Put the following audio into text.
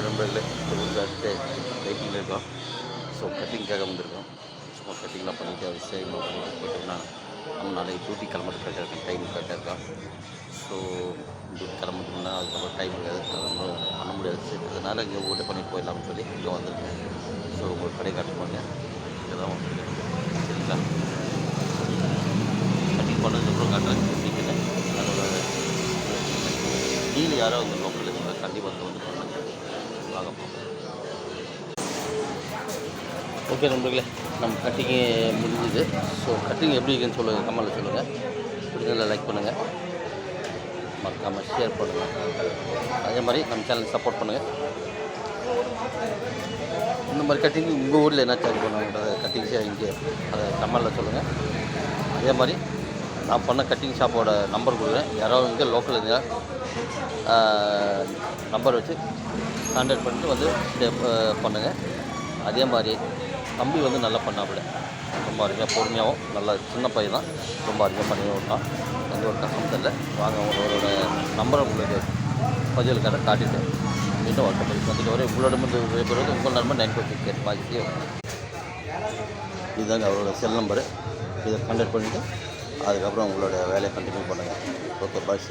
Okay நண்பர்களே அடுத்து வெயிட்டிங்கில் இருக்கோம் ஸோ கட்டிங்காக வந்திருக்கோம் சும்மா கட்டிங்லாம் பண்ணிவிட்டு விஷயங்கள் பண்ணிட்டு போயிட்டோம்னா நம்ம நாளைக்கு டியூட்டி கிளம்புறது கரெக்டாக இருக்கும். டைம் கரெக்டாக இருக்கும் ஸோ டியூட்டி கிளம்புறதுனா அதுக்கப்புறம் டைம் இருக்காது அதனால பண்ண முடியாது. சரி அதனால் இங்கே ஊட்ட பண்ணி போயிடலாம்னு சொல்லி இங்கே வந்திருக்கேன். ஸோ உங்களுக்கு கடை காட்ட போங்க இங்கே தான் வந்துருக்கேன் சரிங்களா? கட்டிங் பண்ணதுக்கப்புறம் காட்டுறேன். எப்படின்னு அதோட டீல் யாரோ வந்து லோக்கல் கண்டிப்பாக வந்து பார்க்க போகிறோம் ஓகே நண்பர்களே நம்ம கட்டிங்கு முடிஞ்சுது. ஸோ கட்டிங் எப்படி இருக்குன்னு சொல்லுங்கள் கமெண்ட்டில் சொல்லுங்கள் பிடிச்சதில் லைக் பண்ணுங்கள் மறக்காமல் ஷேர் பண்ணுங்கள் அதே மாதிரி நம்ம சேனலுக்கு சப்போர்ட் பண்ணுங்கள் இந்த மாதிரி கட்டிங் உங்கள் ஊரில் என்ன சார்ஜ் பண்ணுவாங்கன்றத கட்டிங் இங்கே அதை கமெண்டில் சொல்லுங்கள் அதே மாதிரி நான் பண்ண கட்டிங் ஷாப்போட நம்பர் கொடுக்குறேன். யாராவது இங்கே லோக்கல் இருந்தால் நம்பர் வச்சு கான்டாக்ட் பண்ணிட்டு வந்து பண்ணுங்கள் அதே மாதிரி தம்பி வந்து நல்லா பண்ணாப்புல. ரொம்ப அருமையாக பொறுமையாகவும் நல்லா சின்ன பையன் தான். ரொம்ப அருமையாக பண்ணி விட்டான் எந்த ஒரு கஷ்டம் தெரியல. வாங்க அவங்களோட நம்பரை உங்களுக்கு பதிவுக்கார காட்டிட்டு மீண்டும் ஒர்க் பண்ணி வந்துட்டு வரை உங்களோட விடைபெறுவது உங்கள் நண்பர் nine four six eight bye இதுதாங்க அவரோட செல் நம்பரு இதை கான்டாக்ட் பண்ணிவிட்டு அதுக்கப்புறம் உங்களோட வேலையை கண்டினியூ பண்ணுங்கள் ஓகே பாய்